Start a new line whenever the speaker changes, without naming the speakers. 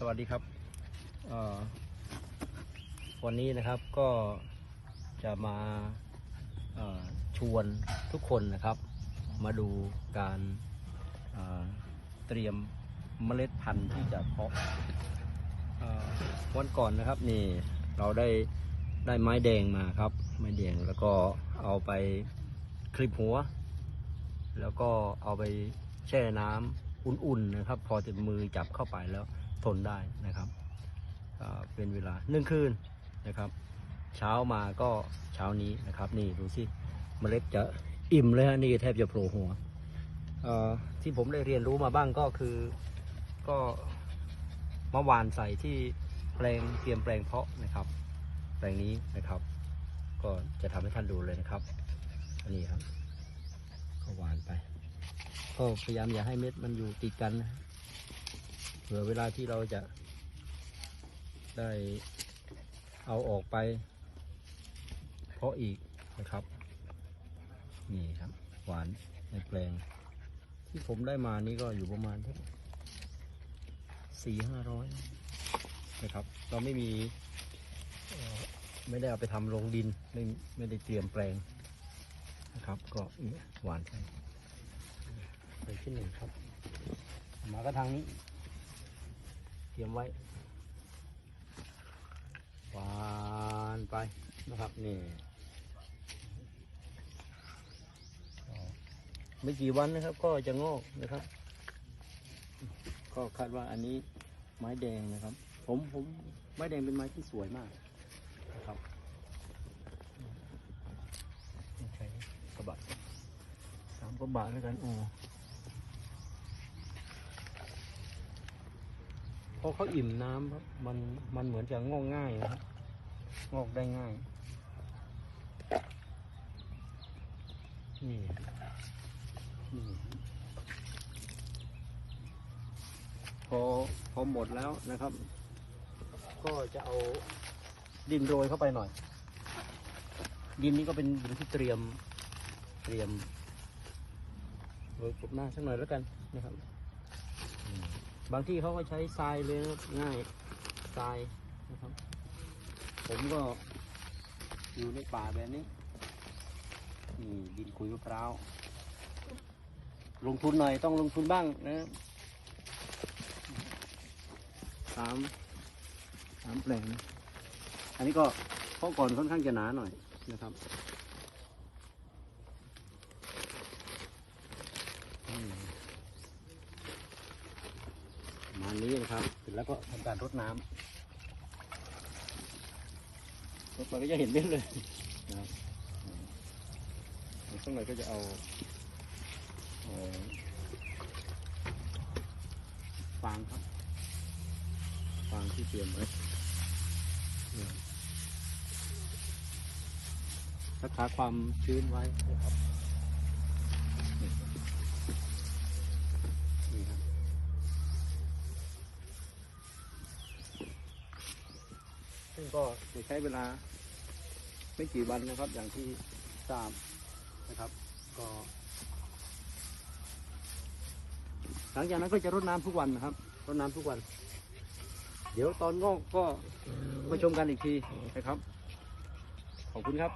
สวัสดีครับวันนี้นะครับก็จะมาชวนทุกคนนะครับ มาดูการเอ่อเตรียมเมล็ดพันธุ์ที่จะเพาะวันก่อนนะครับนี่เราได้ได้ไม้แดงมาครับ ไม้แดงแล้วก็เอาไปคลิปหัว แล้วก็เอาไปแช่น้ำอุ่นๆนะครับ พอจะมือจับเข้าไปแล้ว ทนได้นะครับเป็นเวลาหนึ่งคืนนะครับ เช้ามาก็เช้านี้นะครับ นี่ดูสิเมล็ดจะอิ่มเลยฮะนี่แทบจะโผล่หัวที่ผมได้เรียนรู้มาบ้างก็คือก็เมาวานใส่ที่แปลงเตรียมแปลงเพาะนะครับ แปลงนี้นะครับ ก็จะทำให้ท่านดูเลยนะครับอันนี้ครับก็หวานไปก็พยายามอย่าให้เม็ดมันอยู่ติดกันนะ เผื่อเวลาที่เราจะได้เอาออกไป เพาะอีกนะครับ นี่ครับ หวานในแปลง ที่ผมได้มานี่ก็อยู่ประมาณสี่ห้าร้อยนะครับ เราไม่มีไม่ได้เอาไปทำลงดินไม่ไม่ได้เตรียมแปลงนะครับ ก็นี่หวานไปไปที่หนึ่งครับ มาก็ทางนี้ ตรียมไว้หวานไปนะครับนี่ก็ไม่กี่วันนะครับ ก็จะงอกนะครับ ก็คาดว่าอันนี้ไม้แดงนะครับ ผมผมไม้แดงเป็นไม้ที่สวยมากนะครับใช้กระบะสามกระบะแล้วกันโอ้ พอเขาอิ่มน้ำครับมันมันเหมือนจะงอกง่ายนะครับงอกได้ง่าย นี่นี่พอพอหมดแล้วนะครับ ก็จะเอาดินโรยเข้าไปหน่อย ดินนี้ก็เป็นดินที่เตรียมเตรียมโรยกบหน้าสักหน่อยแล้วกันนะครับ บางที่เขาก็ใช้ทรายเลยนะครับง่ายทรายนะครับ ผมก็อยู่ในป่าแบบนี้นี่ดินคุยมะพร้าวลงทุนหน่อยต้องลงทุนบ้างนะครับสามสามแปลงนะอันนี้ก็เพราะก่อนค่อนข้างจะหนาหน่อยนะครับอืม ประมาณ นี้นะครับ เสร็จแล้วก็ทำการรดน้ำรดไปก็จะเห็นเด่นเลยนะครับอืมเดี๋ยวสักหน่อยก็จะเอาเอ่อฟางครับฟางที่เตรียมไว้เนี่ยรักษาความชื้นไว้นะครับนี่นี่ครับ ซึ่งก็จะใช้เวลา ไม่กี่วันนะครับ อย่างที่ทราบนะครับ ก็ หลังจากนั้นก็จะรดน้ำทุกวันนะครับรดน้ำทุกวัน เดี๋ยวตอนงอกก็มาชมกันอีกทีนะครับ ขอบคุณครับ